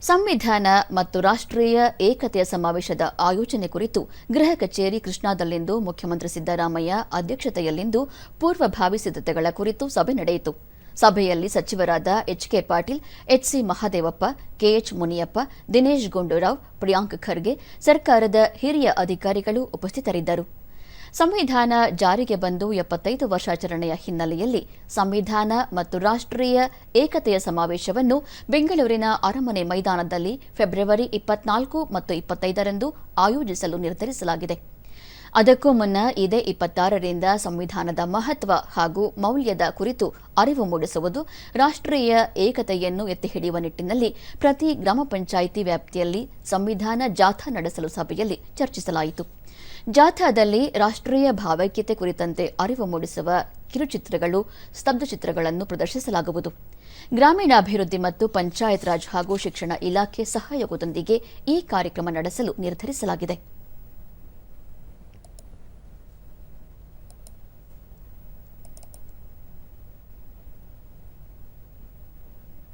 ಸಂವಿಧಾನ ಮತ್ತು ರಾಷ್ಟ್ರೀಯ ಏಕತೆಯ ಸಮಾವೇಶದ ಆಯೋಜನೆ ಕುರಿತು ಗೃಹ ಕಚೇರಿ ಕೃಷ್ಣಾದಲ್ಲಿಂದು ಮುಖ್ಯಮಂತ್ರಿ ಸಿದ್ದರಾಮಯ್ಯ ಅಧ್ಯಕ್ಷತೆಯಲ್ಲಿಂದು ಪೂರ್ವಭಾವಿ ಸಿದ್ಧತೆಗಳ ಕುರಿತು ಸಭೆ ನಡೆಯಿತು. ಸಭೆಯಲ್ಲಿ ಸಚಿವರಾದ HK Patil HC Mahadevappa KH Muniyappa, Dinesh Gundu Rao, Priyank Kharge, ಸರ್ಕಾರದ ಹಿರಿಯ ಅಧಿಕಾರಿಗಳು ಉಪಸ್ಥಿತರಿದ್ದರು. ಸಂವಿಧಾನ ಜಾರಿಗೆ ಬಂದು ಎಪ್ಪತ್ತೈದು ವರ್ಷಾಚರಣೆಯ ಹಿನ್ನೆಲೆಯಲ್ಲಿ ಸಂವಿಧಾನ ಮತ್ತು ರಾಷ್ಟ್ರೀಯ ಏಕತೆಯ ಸಮಾವೇಶವನ್ನು ಬೆಂಗಳೂರಿನ ಅರಮನೆ ಮೈದಾನದಲ್ಲಿ ಫೆಬ್ರವರಿ ಇಪ್ಪತ್ನಾಲ್ಕು ಮತ್ತು ಇಪ್ಪತ್ತೈದರಂದು ಆಯೋಜಿಸಲು ನಿರ್ಧರಿಸಲಾಗಿದೆ. ಅದಕ್ಕೂ ಮುನ್ನ ಇದೇ ಇಪ್ಪತ್ತಾರರಿಂದ ಸಂವಿಧಾನದ ಮಹತ್ವ ಹಾಗೂ ಮೌಲ್ಯದ ಕುರಿತು ಅರಿವು ಮೂಡಿಸುವುದು ರಾಷ್ಟ್ರೀಯ ಏಕತೆಯನ್ನು ಎತ್ತಿ ಹಿಡಿಯುವ ನಿಟ್ಟಿನಲ್ಲಿ ಪ್ರತಿ ಗ್ರಾಮ ಪಂಚಾಯಿತಿ ವ್ಯಾಪ್ತಿಯಲ್ಲಿ ಸಂವಿಧಾನ ಜಾಥಾ ನಡೆಸಲು ಸಭೆಯಲ್ಲಿ ಚರ್ಚಿಸಲಾಯಿತು. ಜಾಥಾದಲ್ಲಿ ರಾಷ್ಟ್ರೀಯ ಭಾವೈಕ್ಯತೆ ಕುರಿತಂತೆ ಅರಿವು ಮೂಡಿಸುವ ಕಿರುಚಿತ್ರಗಳು, ಸ್ತಬ್ಧಚಿತ್ರಗಳನ್ನು ಪ್ರದರ್ಶಿಸಲಾಗುವುದು. ಗ್ರಾಮೀಣಾಭಿವೃದ್ಧಿ ಮತ್ತು ಪಂಚಾಯತ್ ರಾಜ್ ಹಾಗೂ ಶಿಕ್ಷಣ ಇಲಾಖೆ ಸಹಯೋಗದೊಂದಿಗೆ ಈ ಕಾರ್ಯಕ್ರಮ ನಡೆಸಲು ನಿರ್ಧರಿಸಲಾಗಿದೆ.